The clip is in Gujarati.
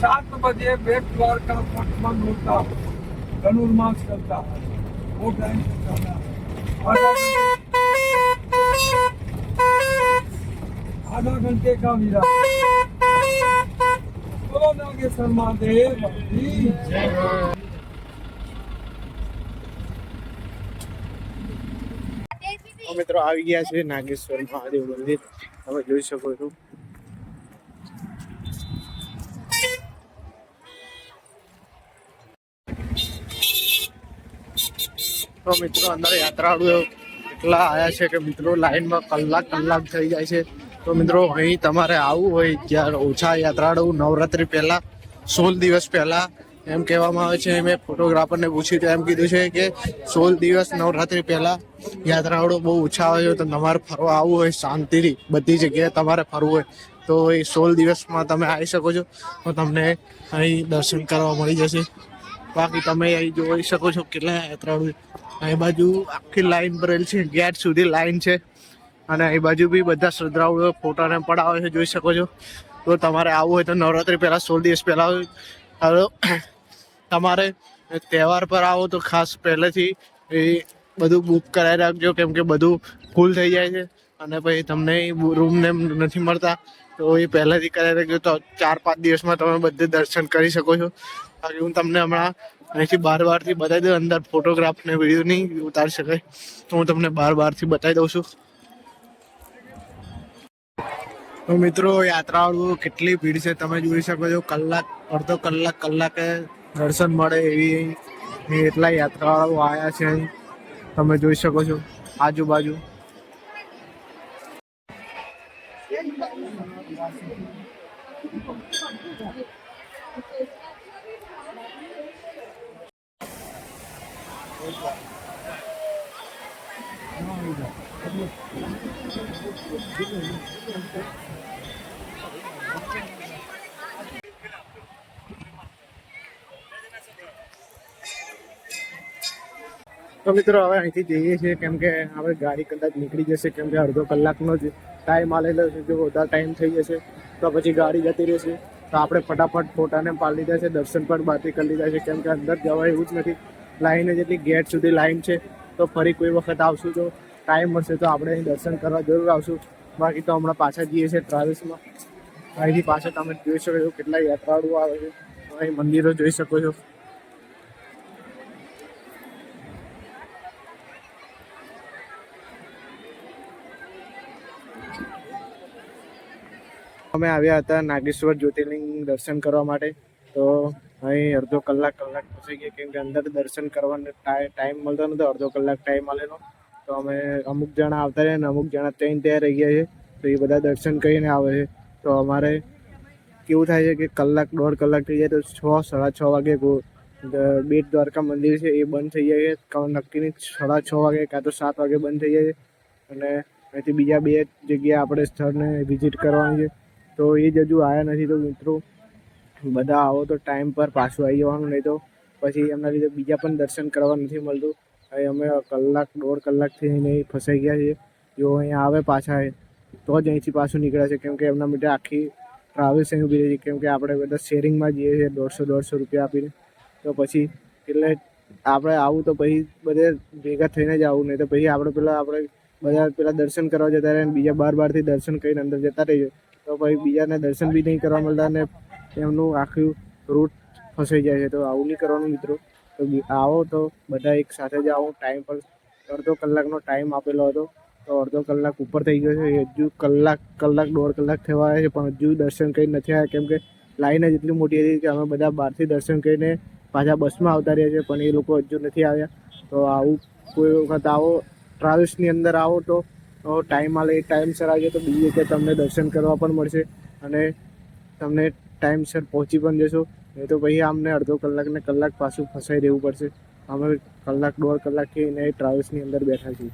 सात बजे बेट द्वारका पटमन होता धनुर्मास चलता है वो टाइम से चलना आधा घंटे- आधा घंटे का विराम बोलो नागेश्वर महादेव की जय। તો મિત્રો આવી ગયા છે નાગેશ્વર મહાદેવ મંદિર તમે જોઈ શકો છો તો મિત્રો અંદર યાત્રાળુઓ એટલા આવ્યા છે કે મિત્રો લાઈનમાં કલાક કલાક થઈ જાય છે. તો મિત્રો અહીં તમારે આવવું હોય જ્યાં ઓછા યાત્રાળુ નવરાત્રી પહેલાં, સોળ દિવસ પહેલાં એમ કહેવામાં આવે છે. મેં ફોટોગ્રાફરને પૂછ્યું તો એમ કીધું છે કે સોળ દિવસ નવરાત્રી પહેલાં યાત્રાળુ બહુ ઓછા હોય તો તમારે ફરવા આવવું હોય શાંતિથી, બધી જગ્યાએ તમારે ફરવું હોય. તો એ સોળ દિવસમાં તમે આવી શકો છો. તો તમને અહીં દર્શન કરવા મળી જશે. બાકી તમે અહીં જોઈ શકો છો કેટલા યાત્રાળુ. અહીં બાજુ આખી લાઈન ભરેલ છે. ગેટ સુધી લાઈન છે. અને અહીં બાજુ બી બધા શ્રદ્ધાળુઓ ફોટાને પડાવે છે, જોઈ શકો છો. તો તમારે આવવું હોય તો નવરાત્રી પહેલા, સોળ દિવસ પહેલા તમારે તહેવાર પર આવો તો ખાસ પહેલેથી એ બધું બુક કરાવી રાખજો, કેમ કે બધું ફૂલ થઈ જાય છે. અને પછી તમને રૂમ ને નથી મળતા. તો એ પહેલેથી કરાવી રાખજો. તો ચાર પાંચ દિવસમાં તમે બધે દર્શન કરી શકો છો. હું તમને હમણાં અહીંથી બાર બારથી બતાવી દઉં, અંદર ફોટોગ્રાફ ને વીડિયો નહીં ઉતારી શકાય. તો હું તમને બાર બારથી બતાવી દઉં છું. તો મિત્રો, યાત્રાળુઓ, કેટલી ભીડ છે તમે જોઈ શકો છો. કલાક, અડધો કલાક, કલાકે દર્શન મળે એવી એટલા યાત્રાળુઓ આવ્યા છે તમે જોઈ શકો છો, આજુબાજુ. તો મિત્રો, હવે અહીંથી જઈએ છીએ, કેમ કે આપણે ગાડી કદાચ નીકળી જશે, કેમ કે અડધો કલાકનો જ ટાઈમ આલેલો છે, જો વધારે ટાઈમ થઈ જશે, તો પછી ગાડી જતી રહેશે. તો આપણે ફટાફટ ફોટાને પાડી લીધા છે, દર્શન પણ બાકી કરી લીધા છે, કેમ કે અંદર જવાય એવું જ નથી. લાઈન જેટલી ગેટ સુધી લાઈન છે, તો ફરી કોઈ વખત આવશું તો ટાઈમ મળશે તો આપણે અહીં દર્શન કરવા જરૂર આવશું. બાકી તો હમણાં પાછા જઈએ છીએ ટ્રાવેલ્સમાં. અહીંથી પાછા તમે જોઈ શકો છો કેટલા યાત્રાળુઓ આવે છે. અહીં મંદિરો જોઈ શકો છો. અમે આવ્યા હતા નાગેશ્વર જ્યોતિર્લિંગ દર્શન કરવા માટે, તો અહીં અડધો કલાક કલાક પછી ગયા કેમ કે અંદર દર્શન કરવાનો ટાઈમ મળતો નતો, અડધો કલાક ટાઈમ મળેલો તો અમે અમુક જણા આવતા રહ્યા ને અમુક જણા ત્યાં ત્યાં રહી ગયા છે. તો એ બધા દર્શન કરીને આવે છે. તો અમારે કેવું થાય છે કે કલાક, દોઢ કલાક થઈ જાય તો છ, સાડા છ વાગે બેટ દ્વારકા મંદિર છે એ બંધ થઈ જાય છે. ક- નક્કીની સાડા છ વાગે કાં તો સાત વાગે બંધ થઈ જાય છે. અને અહીંથી બીજા બે જગ્યાએ આપણે સ્થળને વિઝિટ કરવાની છે. તો એ જ હજુ આવ્યા નથી તો મિત્રો બધા આવો તો ટાઈમ પર પાછું આવી જવાનું, નહીં તો પછી એમના લીધે બીજા પણ દર્શન કરવા નથી મળતું. હવે અમે કલાક, દોઢ કલાકથી અહીં ફસાઈ ગયા છીએ. જો અહીંયા આવે પાછા તો જ અહીંથી પાછું નીકળે છે. કેમ કે એમના માટે આખી ટ્રાવેલ્સ અહીં ઊભી રહી છે. કેમ કે આપણે બધા શેરિંગમાં જઈએ છીએ, દોઢસો દોઢસો રૂપિયા આપીને. તો પછી એટલે આપણે આવું તો પછી બધે ભેગા થઈને જ આવું, નહીં તો પછી આપણે પેલા, આપણે બધા પેલા દર્શન કરવા જતા રહે બીજા બાર બારથી દર્શન કરીને અંદર જતા રહીએ. તો પછી બીજાને દર્શન બી નહીં કરવા મળતા અને એમનું આખું રૂટ ફસાઈ જાય છે. તો આવું નહીં કરવાનું મિત્રો. તો આવો તો બધા એક સાથે જ આવો. ટાઈમ પર અડધો કલાકનો ટાઈમ આપેલો હતો. તો અડધો કલાક ઉપર થઈ ગયો છે. હજુ કલાક કલાક, દોઢ કલાક થવા આવ્યા છે. પણ હજુ દર્શન કરી નથી આવ્યા. કેમ કે લાઈન જ એટલી મોટી હતી કે અમે બધા બહારથી દર્શન કરીને પાછા બસમાં આવતા રહ્યા છે પણ એ લોકો હજુ નથી આવ્યા. તો આવું કોઈ વખત આવો. ટ્રાવેલ્સની અંદર આવો તો ટાઈમ આલે. એ ટાઈમસર આવજો તો બીજી જગ્યાએ તમને દર્શન કરવા પણ મળશે. અને તમને ટાઈમસર પહોંચી પણ જશો. નહીં તો પછી અમને અડધો કલાક ને કલાક પાછું ફસાઈ રહેવું પડશે. અમે કલાક, દોઢ કલાકથી એને ટ્રાવેલ્સની અંદર બેઠા છીએ.